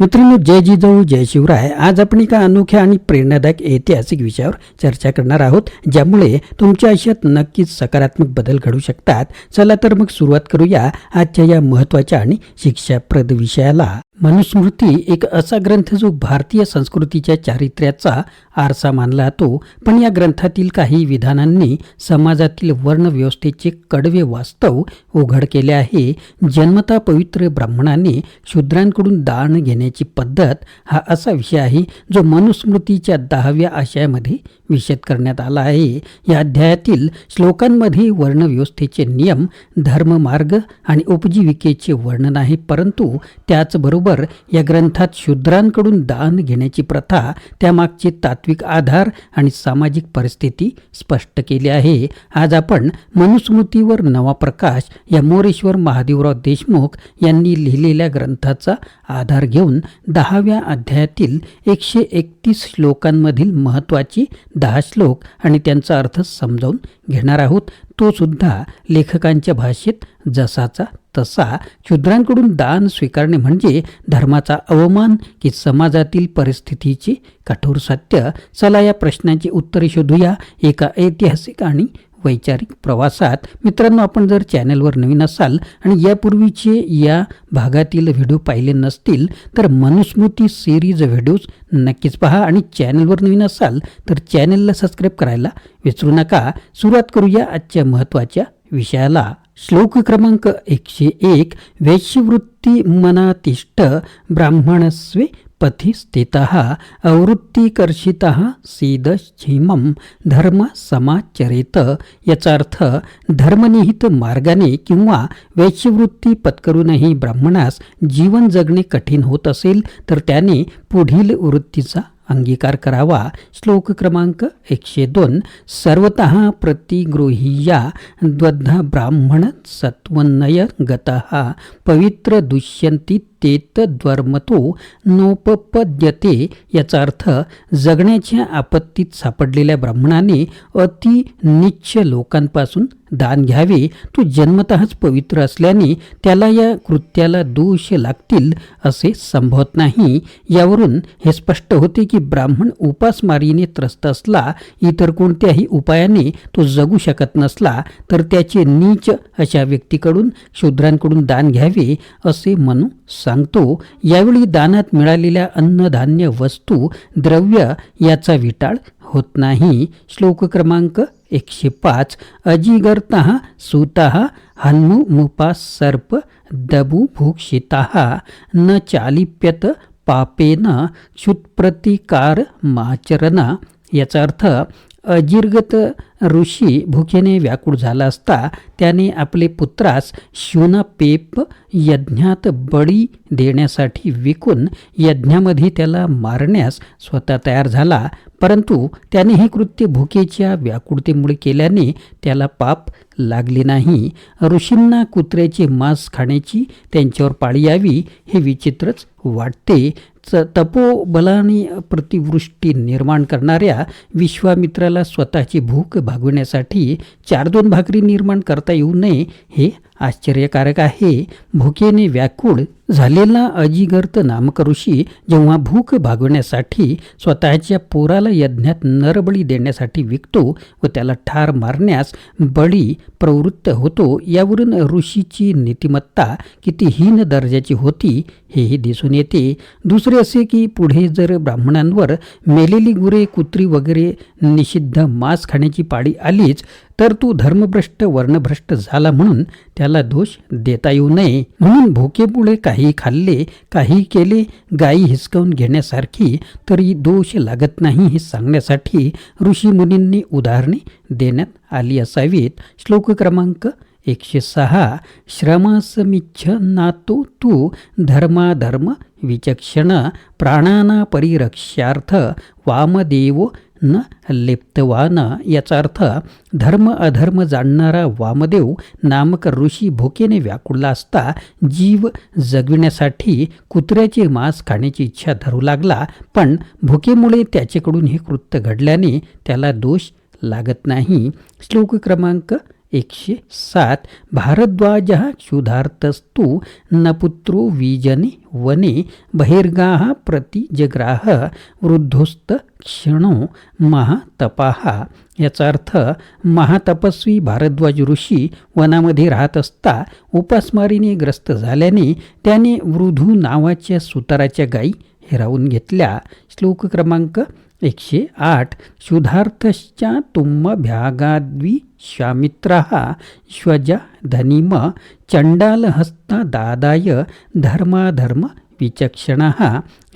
मित्रांनो जय जिजाऊ जय शिवराय. आज आपण एका अनोख्या आणि प्रेरणादायक ऐतिहासिक विषयावर चर्चा करणार आहोत ज्यामुळे तुमच्या आयुष्यात नक्कीच सकारात्मक बदल घडू शकतात. चला तर मग सुरुवात करूया आजच्या या महत्त्वाच्या आणि शिक्षाप्रद विषयाला. मनुस्मृती एक असा ग्रंथ जो भारतीय संस्कृतीच्या चारित्र्याचा आरसा मानला जातो पण या ग्रंथातील काही विधानांनी समाजातील वर्णव्यवस्थेचे कडवे वास्तव उघड केले आहे. जन्मता पवित्र ब्राह्मणाने शूद्रांकडून दान घेण्याची पद्धत हा असा विषय आहे जो मनुस्मृतीच्या दहाव्या आशयामध्ये विषद करण्यात आला आहे. या अध्यायातील श्लोकांमध्ये वर्णव्यवस्थेचे नियम धर्ममार्ग आणि उपजीविकेचे वर्णन आहे परंतु त्याचबरोबर या ग्रंथात शूद्रांकडून दान घेण्याची प्रथा त्यामागचे तात्विक आधार आणि सामाजिक परिस्थिती स्पष्ट केली आहे. आज आपण मनुस्मृतीवर नवा प्रकाश या मोरेश्वर महादेवराव देशमुख यांनी लिहिलेल्या ग्रंथाचा आधार घेऊन दहाव्या अध्यायातील एकशे एकतीस श्लोकांमधील महत्त्वाची दहा श्लोक आणि त्यांचा अर्थ समजावून घेणार आहोत. तो सुद्धा लेखकांच्या भाषेत जसाचा तसा शूद्रांकडून दान स्वीकारणे म्हणजे धर्माचा अवमान की समाजातील परिस्थितीचे कठोर सत्य. चला या प्रश्नाची उत्तरे शोधूया. एका ऐतिहासिक आणि वैचारिक प्रवासात. मित्रांनो आपण जर चॅनलवर नवीन असाल आणि यापूर्वीचे या भागातील व्हिडिओ पाहिले नसतील तर मनुस्मृती सिरीज व्हिडिओज नक्कीच पहा आणि चॅनलवर नवीन असाल तर चॅनलला सबस्क्राईब करायला विसरू नका. सुरुवात करूया आजच्या महत्त्वाच्या विषयाला. श्लोक क्रमांक एकशे एक वैश्यवृत्ती मनातिष्ठ ब्राह्मणस्वे पथी स्थित अवृत्तीकर्षित सीदक्षिमम धर्म समाचरित याचा अर्थ धर्मनिहित मार्गाने किंवा वैश्यवृत्ती पत्करूनही ब्राह्मणास जीवन जगणे कठीण होत असेल तर त्याने पुढील वृत्तीचा अंगीकार करावा. श्लोक क्रमांक एकशे दोन. सर्वत प्रतिगृहीया द्वद्ध ब्राह्मण सत्वनय गत. पवित्र दुष्यंती तेतद्वर्मतो नोपपद्यते. याचा अर्थ जगण्याच्या आपत्तीत सापडलेल्या ब्राह्मणाने अति निच्छ लोकांपासून दान घ्यावे. तो जन्मतःच पवित्र असल्याने त्याला या कृत्याला दोष लागतील असे संभवत नाही. यावरून हे स्पष्ट होते की ब्राह्मण उपासमारीने त्रस्त असला इतर कोणत्याही उपायाने तो जगू शकत नसला तर त्याचे नीच अशा व्यक्तीकडून शूद्रांकडून दान घ्यावे असे म्हणू सांगतो. यावेळी दानात मिळालेल्या अन्नधान्य वस्तू द्रव्य याचा विटाळ होत नाही. श्लोक क्रमांक एकशे पाच अजिगर्ता सुता हन्मु मुपा सर्प दबू भूक्षिता न चालिप्यत पापेन क्षुत्प्रतिकार माचरण याचा अर्थ अजिर्गत ऋषी भुकेने व्याकुळ झाला असता त्याने आपले पुत्रास पेप यज्ञात बळी देण्यासाठी विकून यज्ञामध्ये त्याला मारण्यास स्वतः तयार झाला. परंतु त्याने हे कृत्य भुकेच्या व्याकुळतेमुळे केल्याने त्याला पाप लागले नाही. ऋषींना कुत्र्याचे मांस खाण्याची त्यांच्यावर पाळी यावी हे विचित्रच वाटते. च तपोबलाने प्रतिवृष्टी निर्माण करणाऱ्या विश्वामित्राला स्वतःची भूक भागविण्यासाठी चार दोन भाकरी निर्माण करता येऊ नये हे आश्चर्यकारक आहे. भुकेने व्याकुळ झालेला अजिगर्त नामक ऋषी जेव्हा भूक भागवण्यासाठी स्वतःच्या पोराला यज्ञात नरबळी देण्यासाठी विकतो व त्याला ठार मारण्यास बळी प्रवृत्त होतो यावरून ऋषीची नीतिमत्ता किती हीन दर्जाची होती हेही दिसून येते. दुसरे असे की पुढे जर ब्राह्मणांवर मेलेली गुरे कुत्री वगैरे निषिद्ध मांस खाण्याची पाळी आलीच तर तू धर्मभ्रष्ट वर्णभ्रष्ट झाला म्हणून त्याला दोष देता येऊ नये. म्हणून भुकेपुळे काही खाल्ले काही केले गायी हिसकावून घेण्यासारखी तरी दोष लागत नाही हे सांगण्यासाठी ऋषी मुनींनी उदाहरणे देण्यात आली असावीत. श्लोक क्रमांक एकशे सहा. श्रमासमिच्छ नातो तू धर्माधर्म विचक्षण प्राणाना परिरक्षार्थ वामदेव न लिप्तवान. याचा अर्थ धर्म अधर्म जाणणारा वामदेव नामक ऋषी भुकेने व्याकुळला असता जीव जगविण्यासाठी कुत्र्याचे मांस खाण्याची इच्छा धरू लागला पण भुकेमुळे त्याच्याकडून हे कृत्य घडल्याने त्याला दोष लागत नाही. श्लोक क्रमांक एकशे सात. भारद्वाज क्षुधार्तस्तु न पुत्रो विजने वने बहिर्गाः प्रतिजग्राह वृद्धोस्त क्षणो महातपाहा याचा अर्थ महातपस्वी भारद्वाज ऋषी वनामध्ये राहत असता उपासमारीने ग्रस्त झाल्याने त्याने वृधू नावाच्या सुताराच्या गायी हिरावून घेतल्या. श्लोक क्रमांक एकशे आठ क्षुधार्थश्चा तुम भ्यागाद्वी श्वजा धनिम चंडालहस्ता दादाय धर्माधर्म विचक्षण.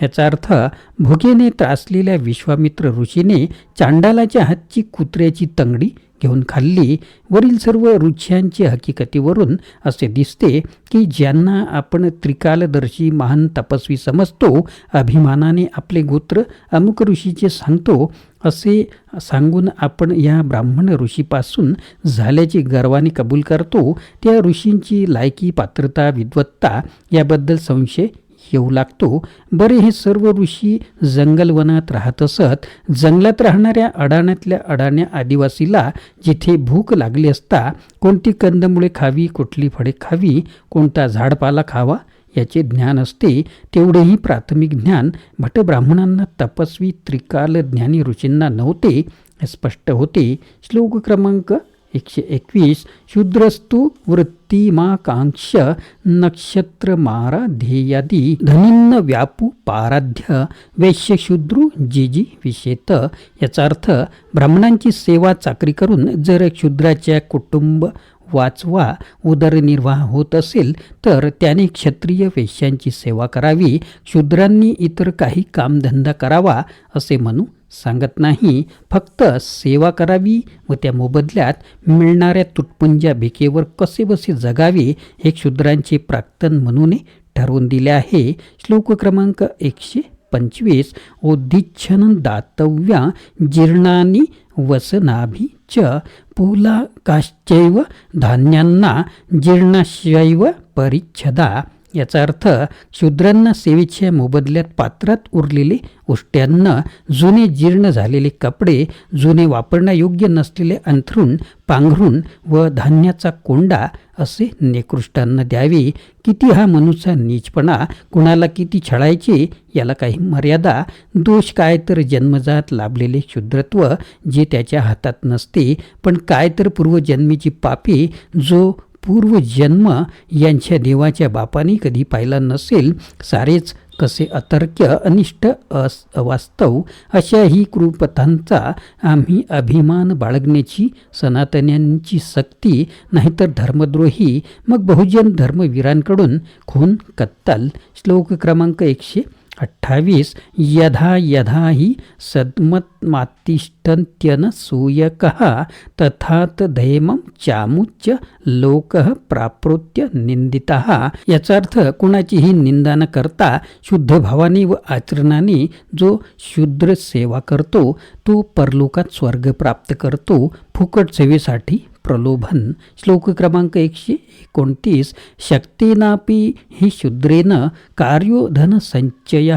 याचा अर्थ भुकेने त्रासलेल्या विश्वामित्र ऋषीने चांडालाच्या हातची कुत्र्याची तंगडी घेऊन खाल्ली. वरील सर्व रुच्यांच्या हकीकतीवरून असे दिसते की ज्यांना आपण त्रिकालदर्शी महान तपस्वी समजतो अभिमानाने आपले गोत्र अमुक ऋषीचे सांगतो असे सांगून आपण या ब्राह्मण ऋषीपासून झाल्याची गर्वाने कबूल करतो. त्या ऋषींची लायकी पात्रता विद्वत्ता याबद्दल संशय येऊ लागतो. बरे हे सर्व ऋषी जंगलवनात राहत असत. जंगलात राहणाऱ्या अडाण्यातल्या अडाण्या आदिवासीला जिथे भूक लागली असता कोणती कंदमुळे खावी कुठली फळे खावी कोणता झाडपाला खावा याचे ज्ञान असते. तेवढेही प्राथमिक ज्ञान भटब्राह्मणांना तपस्वी त्रिकाल ज्ञानी ऋषींना नव्हते हे स्पष्ट होते. श्लोक क्रमांक एकशे एकवीस शूद्रस्तू वृत्त नक्षत्र मारा ध्येयादी धनिन्न व्यापू पाराध्य वैश्यशूद्रू जिजी विशेत. याचा अर्थ ब्राह्मणांची सेवा चाकरी करून जर क्षुद्राच्या कुटुंब वाचवा उदरनिर्वाह होत असेल तर त्याने क्षत्रिय वेश्यांची सेवा करावी शूद्रांनी इतर काही कामधंदा करावा असे म्हणू सांगत नाही. फक्त सेवा करावी व त्या मोबदल्यात मिळणाऱ्या तुटपुंज्या भिकेवर कसे बसे जगावे हे शूद्रांचे प्राक्तन म्हणून ठरवून दिले आहे. श्लोक क्रमांक एकशे पंचवीस. ओदिच्छन दातव्या जीर्णानी वसनाभी च पुलाकाश्चैव धान्यांना जीर्णाशैव परिच्छदा. याचा अर्थ शूद्रांना सेवेच्या मोबदल्यात पात्रात उरलेले उष्ट्यांना जुने जीर्ण झालेले कपडे जुने वापरण्यायोग्य नसलेले अंथरूण पांघरूण व धान्याचा कोंडा असे निकृष्टांना द्यावे किती हा मनुष्य नीचपणा? कुणाला किती छळायचे? याला काही मर्यादा? दोष काय तर जन्मजात लाभलेले क्षुद्रत्व जे त्याच्या हातात नसते पण काय तर पूर्वजन्मीची पापी जो पूर्वजन्म यांच्या देवाच्या बापाने कधी पाहिला नसेल सारेच कसे अतर्क्य अनिष्ट अस अवास्तव अशा ही कृपथांचा आम्ही अभिमान बाळगण्याची सनातन्यांची सक्ती नाहीतर धर्मद्रोही मग बहुजन धर्मवीरांकडून खून कत्तल श्लोक क्रमांक एकशे अठ्ठावीस यधा यधा ही सद्मत्मातिष्ठन्त्यन सूयकः तथात धैमं चामुच्य लोक प्राप्रोत्य निंदिता याचा अर्थ कुणाचीही निंदा न करता शुद्ध भावाने व आचरणाने जो शूद्र सेवा करतो तो परलोकात स्वर्ग प्राप्त करतो फुकट सेवेसाठी प्रलोभन श्लोक क्रमांक एकशे एकोणतीस शक्तीनापी हि शूद्रेन कार्यो धनसंचय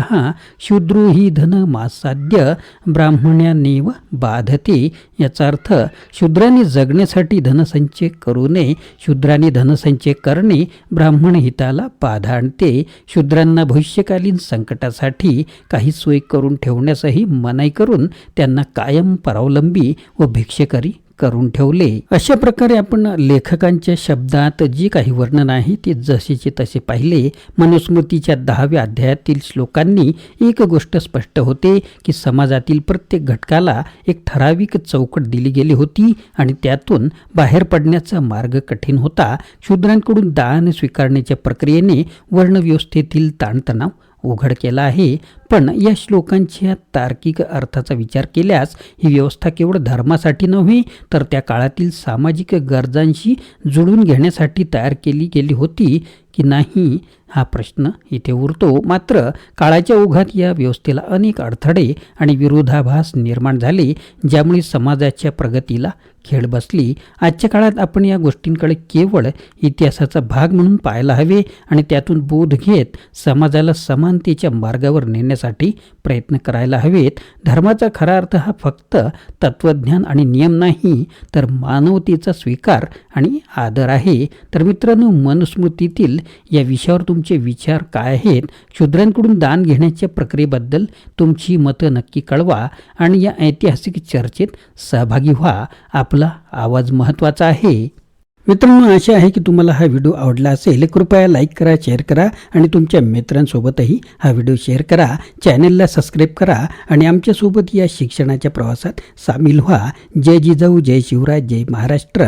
शूद्रो हि धनमासाद्य ब्राह्मण्यानेव बाधते. याचा अर्थ शूद्राने जगण्यासाठी धनसंचय करू नये शूद्राने धनसंचय करणे ब्राह्मण हिताला बाधा आणते. शूद्रांना भविष्यकालीन संकटासाठी काही सोय करून ठेवण्यासही मनाई करून त्यांना कायम परावलंबी व भिक्षेकरी करून ठेवले. अशा प्रकारे आपण लेखकांच्या शब्दात जी काही वर्णन आहे ते जसेचे तसे पाहिले. मनुस्मृतीच्या दहाव्या अध्यायातील श्लोकांनी एक गोष्ट स्पष्ट होते की समाजातील प्रत्येक घटकाला एक ठराविक चौकट दिली गेली होती आणि त्यातून बाहेर पडण्याचा मार्ग कठीण होता. शूद्रांकडून दान स्वीकारण्याच्या प्रक्रियेने वर्णव्यवस्थेतील ताणतणाव उघड केला आहे. पण या श्लोकांच्या तार्किक अर्थाचा विचार केल्यास ही व्यवस्था केवळ धर्मासाठी नव्हे तर त्या काळातील सामाजिक गरजांशी जुळून घेण्यासाठी तयार केली गेली होती की नाही हा प्रश्न इथे उरतो. मात्र काळाच्या ओघात या व्यवस्थेला अनेक अडथळे आणि विरोधाभास निर्माण झाले ज्यामुळे समाजाच्या प्रगतीला खेळ बसली. आजच्या काळात आपण या गोष्टींकडे केवळ इतिहासाचा भाग म्हणून पाहायला हवे आणि त्यातून बोध घेत समाजाला समानतेच्या मार्गावर नेण्यासाठी करण्यासाठी प्रयत्न करायला हवेत. धर्माचा खरा अर्थ हा फक्त तत्त्वज्ञान आणि नियम नाही तर मानवतेचा स्वीकार आणि आदर आहे. तर मित्रांनो मनुस्मृतीतील या विषयावर तुमचे विचार काय आहेत? शूद्रांकडून दान घेण्याच्या प्रक्रियेबद्दल तुमची मतं नक्की कळवा आणि या ऐतिहासिक चर्चेत सहभागी व्हा. आपला आवाज महत्त्वाचा आहे. मित्रांनो आशा आहे की तुम्हाला हा व्हिडिओ आवडला असेल. कृपया लाईक करा शेअर करा आणि तुमच्या मित्रांसोबतही हा व्हिडिओ शेअर करा. चॅनेलला सबस्क्राईब करा आणि आमच्यासोबत या शिक्षणाच्या प्रवासात सामील व्हा. जय जिजाऊ जय शिवराज जय महाराष्ट्र.